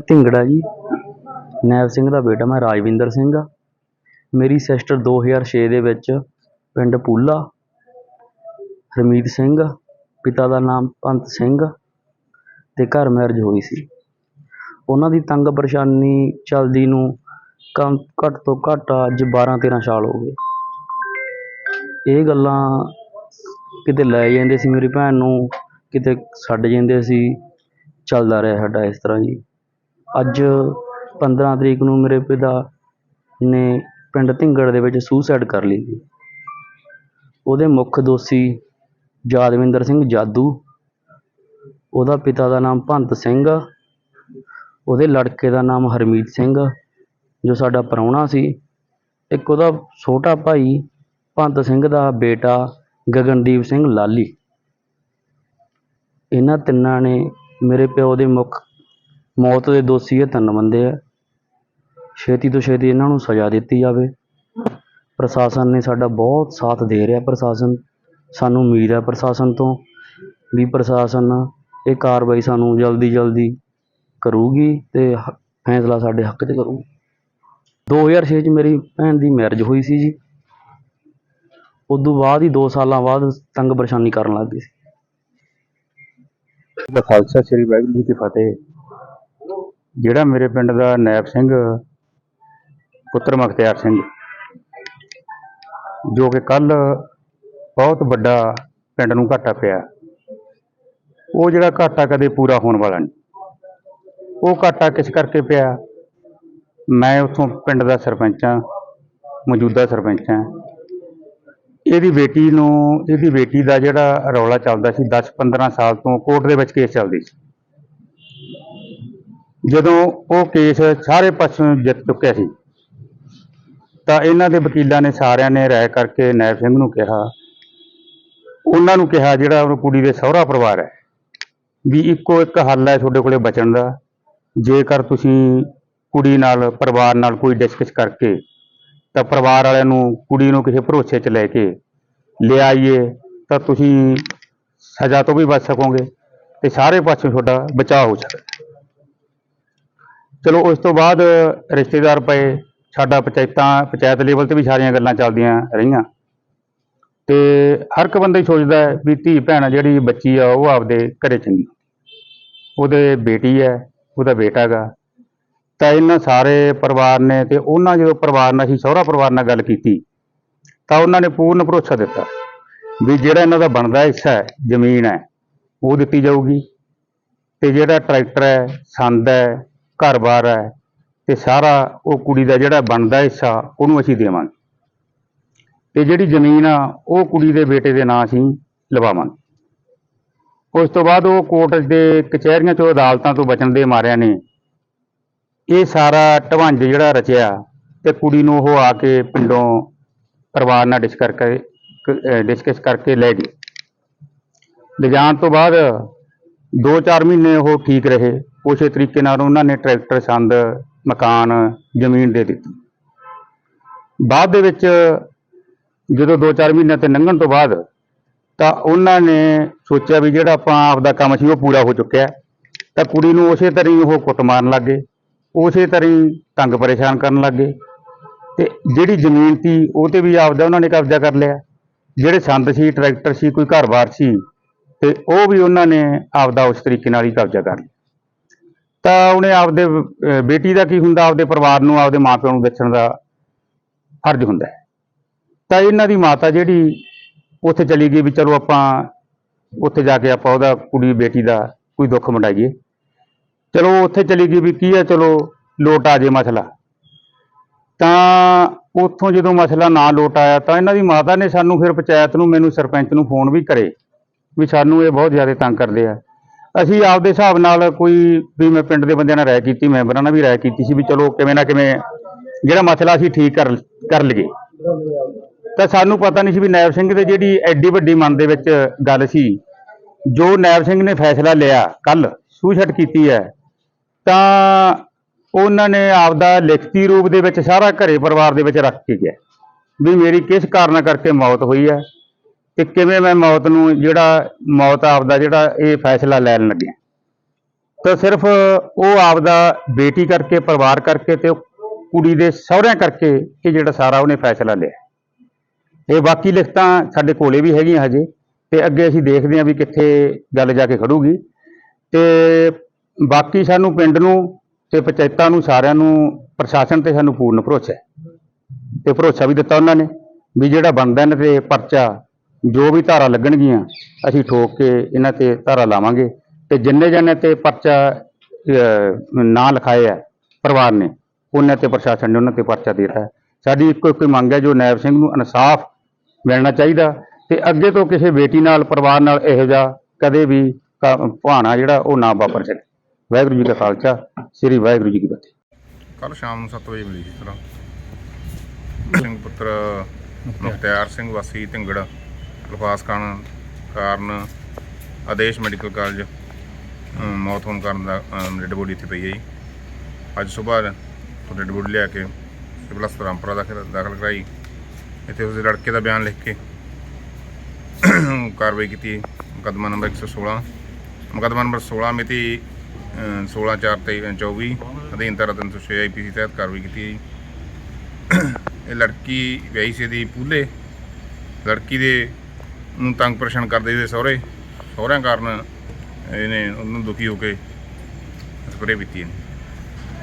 ਢਿੰਗੜਾ ਜੀ। ਨੈਬ ਸਿੰਘ ਦਾ ਬੇਟਾ, ਮੈਂ ਰਾਜਵਿੰਦਰ ਸਿੰਘ ਆ। ਮੇਰੀ ਸਿਸਟਰ 2006 ਦੇ ਵਿੱਚ ਪਿੰਡ ਪੂਲਾ, ਹਰਮੀਤ ਸਿੰਘ ਪਿਤਾ ਦਾ ਨਾਮ ਪੰਤ ਸਿੰਘ ਤੇ ਘਰ ਮੈਰਿਜ ਹੋਈ ਸੀ। ਉਹਨਾਂ ਦੀ ਤੰਗ ਪਰੇਸ਼ਾਨੀ ਚਲਦੀ ਨੂੰ ਕੰਮ ਘੱਟ ਤੋਂ ਘੱਟ ਅੱਜ 12 13 ਸਾਲ ਹੋ ਗਏ। ਇਹ ਗੱਲਾਂ ਕਿਤੇ ਲੈ ਜਾਂਦੇ ਸੀ ਮੇਰੀ ਭੈਣ ਨੂੰ, ਕਿਤੇ ਛੱਡ ਜਾਂਦੇ ਸੀ। ਚੱਲਦਾ ਰਿਹਾ ਸਾਡਾ ਇਸ ਤਰ੍ਹਾਂ ਜੀ। ਅੱਜ 15 ਤਰੀਕ ਨੂੰ ਮੇਰੇ ਪਿਤਾ ਨੇ ਪਿੰਡ ਧਿੰਗੜ ਦੇ ਵਿੱਚ ਸੂਸਾਈਡ ਕਰ ਲਈ ਸੀ। ਉਹਦੇ ਮੁੱਖ ਦੋਸ਼ੀ ਯਾਦਵਿੰਦਰ ਸਿੰਘ ਜਾਦੂ, ਉਹਦਾ ਪਿਤਾ ਦਾ ਨਾਮ ਭੰਤ ਸਿੰਘ ਆ ਉਹਦੇ ਲੜਕੇ ਦਾ ਨਾਮ ਹਰਮੀਤ ਸਿੰਘ, ਜੋ ਸਾਡਾ ਪ੍ਰਾਹੁਣਾ ਸੀ। ਇੱਕ ਉਹਦਾ ਛੋਟਾ ਭਾਈ ਭੰਤ ਸਿੰਘ ਦਾ ਬੇਟਾ ਗਗਨਦੀਪ ਸਿੰਘ ਲਾਲੀ। ਇਹਨਾਂ ਤਿੰਨਾਂ ਨੇ ਮੇਰੇ ਪਿਓ ਦੇ ਮੁੱਖ ਮੌਤ ਦੇ ਦੋਸ਼ੀ ਇਹ ਤਿੰਨ ਬੰਦੇ ਆ। ਛੇਤੀ ਤੋਂ ਛੇਤੀ ਇਹਨਾਂ ਨੂੰ ਸਜ਼ਾ ਦਿੱਤੀ ਜਾਵੇ। ਪ੍ਰਸ਼ਾਸਨ ਨੇ ਸਾਡਾ ਬਹੁਤ ਸਾਥ ਦੇ ਰਿਹਾ ਪ੍ਰਸ਼ਾਸਨ। ਸਾਨੂੰ ਉਮੀਦ ਹੈ ਪ੍ਰਸ਼ਾਸਨ ਤੋਂ ਵੀ ਪ੍ਰਸ਼ਾਸਨ ਇਹ ਕਾਰਵਾਈ ਸਾਨੂੰ ਜਲਦੀ ਜਲਦੀ ਕਰੂਗੀ ਤੇ ਹ- ਫੈਸਲਾ ਸਾਡੇ ਹੱਕ 'ਚ ਕਰੂ 2006 ਚ ਮੇਰੀ ਭੈਣ ਦੀ ਮੈਰਿਜ ਹੋਈ ਸੀ ਜੀ। ਉਦੋਂ ਬਾਅਦ ਹੀ 2 ਸਾਲਾਂ ਬਾਅਦ ਤੰਗ ਪਰੇਸ਼ਾਨੀ ਕਰਨ ਲੱਗ ਗਈ ਸੀ। ਦਾ ਖਾਲਸਾ, ਸ੍ਰੀ ਵਾਹਿਗੁਰੂ ਜੀ ਕੀ ਫਤਿਹ। ਜਿਹੜਾ ਮੇਰੇ ਪਿੰਡ ਦਾ ਨੈਬ ਸਿੰਘ, ਪੁੱਤਰ ਮਖਤਿਆਰ ਸਿੰਘ, ਜੋ ਕਿ ਕੱਲ ਬਹੁਤ ਵੱਡਾ ਪਿੰਡ ਨੂੰ ਘਾਟਾ ਪਿਆ। ਉਹ ਜਿਹੜਾ ਘਾਟਾ ਕਦੇ ਪੂਰਾ ਹੋਣ ਵਾਲਾ ਨਹੀਂ। ਉਹ ਘਾਟਾ ਕਿਸ ਕਰਕੇ ਪਿਆ? ਮੈਂ ਉੱਥੋਂ ਪਿੰਡ ਦਾ ਸਰਪੰਚ ਹਾਂ, ਮੌਜੂਦਾ ਸਰਪੰਚ ਹਾਂ। ਇਹਦੀ ਬੇਟੀ ਨੂੰ, ਇਹਦੀ ਬੇਟੀ ਦਾ ਜਿਹੜਾ ਰੌਲਾ ਚੱਲਦਾ ਸੀ 10-15 ਸਾਲ ਤੋਂ ਕੋਰਟ ਦੇ ਵਿੱਚ ਕੇਸ ਚੱਲਦੀ ਸੀ। ਜਦੋਂ ਉਹ ਕੇਸ ਸਾਰੇ ਪਾਸੋਂ ਜਿੱਤ ਚੁੱਕਿਆ ਸੀ, ਤਾਂ ਇਹਨਾਂ ਦੇ ਵਕੀਲਾਂ ਨੇ ਸਾਰਿਆਂ ਨੇ ਰਾਏ ਕਰਕੇ ਨੈਬ ਸਿੰਘ ਨੂੰ ਕਿਹਾ, ਉਹਨਾਂ ਨੂੰ ਕਿਹਾ ਜਿਹੜਾ ਉਹ ਕੁੜੀ ਦੇ ਸਹੁਰਾ ਪਰਿਵਾਰ ਹੈ, ਵੀ ਇੱਕੋ ਇੱਕ ਹੱਲ ਹੈ ਤੁਹਾਡੇ ਕੋਲੇ ਬਚਣ ਦਾ, ਜੇਕਰ ਤੁਸੀਂ ਕੁੜੀ ਨਾਲ, ਪਰਿਵਾਰ ਨਾਲ ਕੋਈ ਡਿਸਕਸ ਕਰਕੇ, ਤਾਂ ਪਰਿਵਾਰ ਵਾਲਿਆਂ ਨੂੰ ਕੁੜੀ ਨੂੰ ਕਿਸੇ ਭਰੋਸੇ 'ਚ ਲੈ ਕੇ ਲਿਆਈਏ ਤਾਂ ਤੁਸੀਂ ਸਜ਼ਾ ਤੋਂ ਵੀ ਬਚ ਸਕੋਗੇ ਤੇ ਸਾਰੇ ਪਾਸੋਂ ਤੁਹਾਡਾ ਬਚਾਅ ਹੋ ਸਕਦਾ। ਚਲੋ ਉਸ ਤੋਂ ਬਾਅਦ ਰਿਸ਼ਤੇਦਾਰ ਪਏ, ਸਾਡਾ ਪੰਚਾਇਤਾਂ, ਪੰਚਾਇਤ ਲੈਵਲ ਤੇ ਵੀ ਸਾਰੀਆਂ ਗੱਲਾਂ ਚੱਲਦੀਆਂ ਰਹੀਆਂ। ਤੇ ਹਰ ਇੱਕ ਬੰਦਾ ਹੀ ਸੋਚਦਾ ਵੀ ਧੀ ਭੈਣ ਜਿਹੜੀ ਬੱਚੀ ਆ, ਉਹ ਆਪਦੇ ਘਰੇ ਚੰਗੀ ਉਹਦੇ ਬੇਟੀ ਹੈ, ਉਹਦਾ ਬੇਟਾ ਗਾ ਤਾਂ ਇਹਨਾਂ ਸਾਰੇ ਪਰਿਵਾਰ ਨੇ ਤੇ ਉਹਨਾਂ ਜਦੋਂ ਪਰਿਵਾਰ ਨਾਲ, ਅਸੀਂ ਸਹੁਰਾ ਪਰਿਵਾਰ ਨਾਲ ਗੱਲ ਕੀਤੀ, ਤਾਂ ਉਹਨਾਂ ਨੇ ਪੂਰਨ ਭਰੋਸਾ ਦਿੱਤਾ ਵੀ ਜਿਹੜਾ ਇਹਨਾਂ ਦਾ ਬਣਦਾ ਹਿੱਸਾ ਹੈ, ਜ਼ਮੀਨ ਹੈ, ਉਹ ਦਿੱਤੀ ਜਾਊਗੀ। ਤੇ ਜਿਹੜਾ ਟਰੈਕਟਰ ਹੈ, ਸੰਦ ਹੈ ਘਰ-ਬਾਰ ਹੈ ਤੇ ਸਾਰਾ ਉਹ ਕੁੜੀ ਦਾ ਜਿਹੜਾ ਬਣਦਾ ਹਿੱਸਾ ਉਹਨੂੰ ਅਸੀਂ ਦੇਵਾਂਗੇ। ਤੇ ਜਿਹੜੀ ਜ਼ਮੀਨ ਆ, ਉਹ ਕੁੜੀ ਦੇ ਬੇਟੇ ਦੇ ਨਾਂ ਅਸੀਂ ਲਵਾਵਾਂਗੇ। ਉਸ ਤੋਂ ਬਾਅਦ ਉਹ ਕੋਰਟ ਦੇ ਕਚਹਿਰੀਆਂ ਚੋਂ ਅਦਾਲਤਾਂ ਤੋਂ ਬਚਣ ਦੇ ਮਾਰਿਆਂ ਨੇ ਇਹ ਸਾਰਾ ਢਵੰਜ ਜਿਹੜਾ ਰਚਿਆ ਤੇ ਕੁੜੀ ਨੂੰ ਉਹ ਆ ਕੇ ਪਿੰਡੋਂ ਪਰਿਵਾਰ ਨਾਲ ਡਿਸਕਸ ਕਰਕੇ ਡਿਸਕਸ ਕਰਕੇ ਲੈ ਗਈ। ਲਿਜਾਣ ਤੋਂ ਬਾਅਦ 2-4 ਮਹੀਨੇ ਉਹ ਠੀਕ ਰਹੇ। ਉਸੇ ਤਰੀਕੇ ਨਾਲ ਉਹਨਾਂ ਨੇ ਟਰੈਕਟਰ, ਸੰਦ, ਮਕਾਨ, ਜ਼ਮੀਨ ਦੇ ਦਿੱਤੀ। ਬਾਅਦ ਦੇ ਵਿੱਚ ਜਦੋਂ 2-4 ਮਹੀਨੇ ਤੇ ਲੰਘਣ ਤੋਂ ਬਾਅਦ ਤਾਂ ਉਹਨਾਂ ਨੇ ਸੋਚਿਆ ਵੀ ਜਿਹੜਾ ਆਪਾਂ ਆਪਦਾ ਕੰਮ ਸੀ ਉਹ ਪੂਰਾ ਹੋ ਚੁੱਕਿਆ ਤਾਂ ਕੁੜੀ ਨੂੰ ਉਸੇ ਤਰ੍ਹਾਂ ਹੀ ਉਹ ਕੁੱਟ ਮਾਰਨ ਲੱਗੇ ਉਸੇ ਤਰ੍ਹਾਂ ਹੀ ਤੰਗ ਪਰੇਸ਼ਾਨ ਕਰਨ ਲੱਗੇ ਤੇ ਜਿਹੜੀ ਜ਼ਮੀਨ ਸੀ ਉਹ ਤੇ ਵੀ ਆਪਦਾ ਉਹਨਾਂ ਨੇ ਕਬਜ਼ਾ ਕਰ ਲਿਆ। ਜਿਹੜੇ ਸੰਦ ਸੀ, ਟਰੈਕਟਰ ਸੀ, ਕੋਈ ਘਰ-ਬਾਰ ਸੀ ਤੇ ਉਹ ਵੀ ਉਹਨਾਂ ਨੇ ਆਪਦਾ ਉਸ ਤਰੀਕੇ ਨਾਲ ਹੀ ਕਬਜ਼ਾ ਕਰ ਲਿਆ। ਤਾਂ ਉਹਨੇ ਆਪਦੇ ਬੇਟੀ ਦਾ ਕੀ ਹੁੰਦਾ? ਆਪਦੇ ਪਰਿਵਾਰ ਨੂੰ, ਆਪਦੇ ਮਾਪਿਆਂ ਨੂੰ ਦੱਸਣ ਦਾ ਫਰਜ਼ ਹੁੰਦਾ ਤਾਂ ਇਹਨਾਂ ਦੀ ਮਾਤਾ ਜਿਹੜੀ ਉੱਥੇ ਚਲੀ ਗਈ ਵੀ ਚਲੋ ਆਪਾਂ ਉੱਥੇ ਜਾ ਕੇ ਆਪਾਂ ਉਹਦਾ, ਕੁੜੀ, ਬੇਟੀ ਦਾ ਕੋਈ ਦੁੱਖ ਮਟਾਈਏ ਚਲੋ ਉੱਥੇ ਚਲੀ ਗਈ ਵੀ ਕੀ ਹੈ? ਚਲੋ ਲੋਟ ਆ ਜੇ ਮਸਲਾ। ਤਾਂ ਉੱਥੋਂ ਜਦੋਂ ਮਸਲਾ ਨਾ ਲੋਟ ਆਇਆ ਤਾਂ ਇਹਨਾਂ ਦੀ ਮਾਤਾ ਨੇ ਸਾਨੂੰ ਫਿਰ ਪੰਚਾਇਤ ਨੂੰ, ਮੈਨੂੰ ਸਰਪੰਚ ਨੂੰ ਫੋਨ ਵੀ ਕਰੇ। ਵੀ ਸਾਨੂੰ ਇਹ ਬਹੁਤ ਜ਼ਿਆਦਾ ਤੰਗ ਕਰਦੇ ਆ। ਅਸੀਂ ਆਪਦੇ ਹਿਸਾਬ ਨਾਲ ਕੋਈ ਵੀ ਮੈਂ ਪਿੰਡ ਦੇ ਬੰਦਿਆਂ ਨਾਲ ਰਾਏ ਕੀਤੀ, ਮੈਂਬਰਾਂ ਨਾਲ ਵੀ ਰਾਏ ਕੀਤੀ ਸੀ ਵੀ ਚਲੋ ਕਿਵੇਂ ਨਾ ਕਿਵੇਂ ਜਿਹੜਾ ਮਸਲਾ ਅਸੀਂ ਠੀਕ ਕਰ ਕਰ ਲਈਏ। ਤਾਂ ਸਾਨੂੰ ਪਤਾ ਨਹੀਂ ਸੀ ਵੀ ਨੈਬ ਸਿੰਘ ਦੇ ਜਿਹੜੀ ਐਡੀ ਵੱਡੀ ਮਨ ਦੇ ਵਿੱਚ ਗੱਲ ਸੀ, ਜੋ ਨੈਬ ਸਿੰਘ ਨੇ ਫੈਸਲਾ ਲਿਆ ਕੱਲ ਸੂਛਟ ਕੀਤੀ ਹੈ, ਤਾਂ ਉਹਨਾਂ ਨੇ ਆਪਦਾ ਲਿਖਤੀ ਰੂਪ ਦੇ ਵਿੱਚ ਸਾਰਾ ਘਰੇ ਪਰਿਵਾਰ ਦੇ ਵਿੱਚ ਰੱਖ ਕੇ ਗਿਆ, ਵੀ ਮੇਰੀ ਕਿਸ ਕਾਰਨ ਕਰਕੇ ਮੌਤ ਹੋਈ ਹੈ। ਤੇ ਕਿਵੇਂ ਮੈਂ ਮੌਤ ਨੂੰ ਜਿਹੜਾ ਮੌਤ ਆਪਦਾ ਜਿਹੜਾ ਇਹ ਫੈਸਲਾ ਲੈਣ ਲੱਗਿਆ। ਤਾਂ ਸਿਰਫ ਉਹ ਆਪਦਾ ਬੇਟੀ ਕਰਕੇ, ਪਰਿਵਾਰ ਕਰਕੇ ਤੇ ਕੁੜੀ ਦੇ ਸਹੁਰਿਆਂ ਕਰਕੇ ਇਹ ਜਿਹੜਾ ਸਾਰਾ ਉਹਨੇ ਫੈਸਲਾ ਲਿਆ। ਇਹ ਬਾਕੀ ਲਿਖਤਾਂ ਸਾਡੇ ਕੋਲੇ ਵੀ ਹੈਗੀਆਂ ਹਜੇ ਤੇ ਅੱਗੇ ਅਸੀਂ ਦੇਖਦੇ ਹਾਂ ਵੀ ਕਿੱਥੇ ਗੱਲ ਜਾ ਕੇ ਖੜੂਗੀ। ਤੇ ਬਾਕੀ ਸਾਨੂੰ ਪਿੰਡ ਨੂੰ ਤੇ ਪੰਚਾਇਤਾਂ ਨੂੰ ਸਾਰਿਆਂ ਨੂੰ, ਪ੍ਰਸ਼ਾਸਨ ਤੇ ਸਾਨੂੰ ਪੂਰਨ ਭਰੋਸਾ ਹੈ। ਤੇ ਭਰੋਸਾ ਵੀ ਦਿੱਤਾ ਉਹਨਾਂ ਨੇ ਵੀ ਜਿਹੜਾ ਬਣਦਾ ਇਹਨਾਂ ਤੇ ਪਰਚਾ ਜੋ ਵੀ ਧਾਰਾ ਲੱਗਣਗੀਆਂ ਅਸੀਂ ਠੋਕ ਕੇ ਇਹਨਾਂ ਤੇ ਧਾਰਾ ਲਾਵਾਂਗੇ ਤੇ ਜਿੰਨੇ ਜਣੇ ਤੇ ਪਰਚਾ ਅਹ, ਨਾਂ ਲਿਖਾਏ ਹੈ ਪਰਿਵਾਰ ਨੇ ਉਹਨਾਂ ਤੇ ਪ੍ਰਸ਼ਾਸਨ ਨੇ ਉਹਨਾਂ ਤੇ ਪਰਚਾ ਦੇ ਦਿੱਤਾ। ਹੈ। ਸਾਡੀ ਇੱਕੋ ਇੱਕ ਮੰਗ ਹੈ ਜੋ ਨਾਇਬ ਸਿੰਘ ਨੂੰ ਇਨਸਾਫ ਮਿਲਣਾ ਚਾਹੀਦਾ ਤੇ ਅੱਗੇ ਤੋਂ ਕਿਸੇ ਬੇਟੀ ਨਾਲ ਪਰਿਵਾਰ ਨਾਲ ਇਹੋ ਜਿਹਾ ਕਦੇ ਵੀ ਭਾਣਾ ਜਿਹੜਾ ਉਹ ਨਾ ਵਾਪਰ ਸਕੇ। ਵਾਹਿਗੁਰੂ ਜੀ ਕਾ ਖਾਲਸਾ ਸ੍ਰੀ ਵਾਹਿਗੁਰੂ ਜੀ ਕੀ ਫਤਿਹ। ਕੱਲ ਸ਼ਾਮ ਨੂੰ 7 ਵਜੇ ਮਿਲੀ ਸੀ ਤਰ੍ਹਾਂ ਸਿੰਘ ਪੁੱਤਰ ਮੁਖਤਿਆਰ ਸਿੰਘ ਵਾਸੀ ਢਿੰਗੜ ਲਫਾਸ ਖਾਨ ਕਾਰਨ ਆਦੇਸ਼ ਮੈਡੀਕਲ ਕਾਲਜ ਮੌਤ ਹੋਣ ਕਾਰਨ ਦਾ ਡੈਡ ਬੋਡੀ ਇੱਥੇ ਪਈ ਹੈ ਜੀ। ਅੱਜ ਸਵੇਰ ਡੈਡ ਬੋਡੀ ਲਿਆ ਕੇ ਸਿਵਲ ਹਸਪਤਾਲ ਰਾਮਪੁਰਾ ਦਾਖਲ ਦਾਖਲ ਕਰਾਈ। ਇੱਥੇ ਉਸਦੇ ਲੜਕੇ ਦਾ ਬਿਆਨ ਲਿਖ ਕੇ ਕਾਰਵਾਈ ਕੀਤੀ ਮੁਕੱਦਮਾ ਨੰਬਰ 116 ਮੁਕੱਦਮਾ ਨੰਬਰ 16 ਮਿਤੀ 16 4 24 ਅਧੀਨ ਧਾਰਾ 306 ਆਈਪੀਸੀ ਤਹਿਤ ਕਾਰਵਾਈ ਕੀਤੀ ਜੀ। ਇਹ ਲੜਕੀ ਵਿਆਹੀ ਸੀ ਦੀ ਪੂਲੇ। ਲੜਕੀ ਦੇ ਨੂੰ ਤੰਗ ਪਰੇਸ਼ਾਨ ਕਰਦੇ ਸੀ ਸਹੁਰੇ। ਸਹੁਰਿਆਂ ਕਾਰਨ ਇਹਨੇ ਉਹਨੂੰ ਦੁਖੀ ਹੋ ਕੇ ਸਪਰੇਅ ਪੀਤੀ ਇਹਨੇ।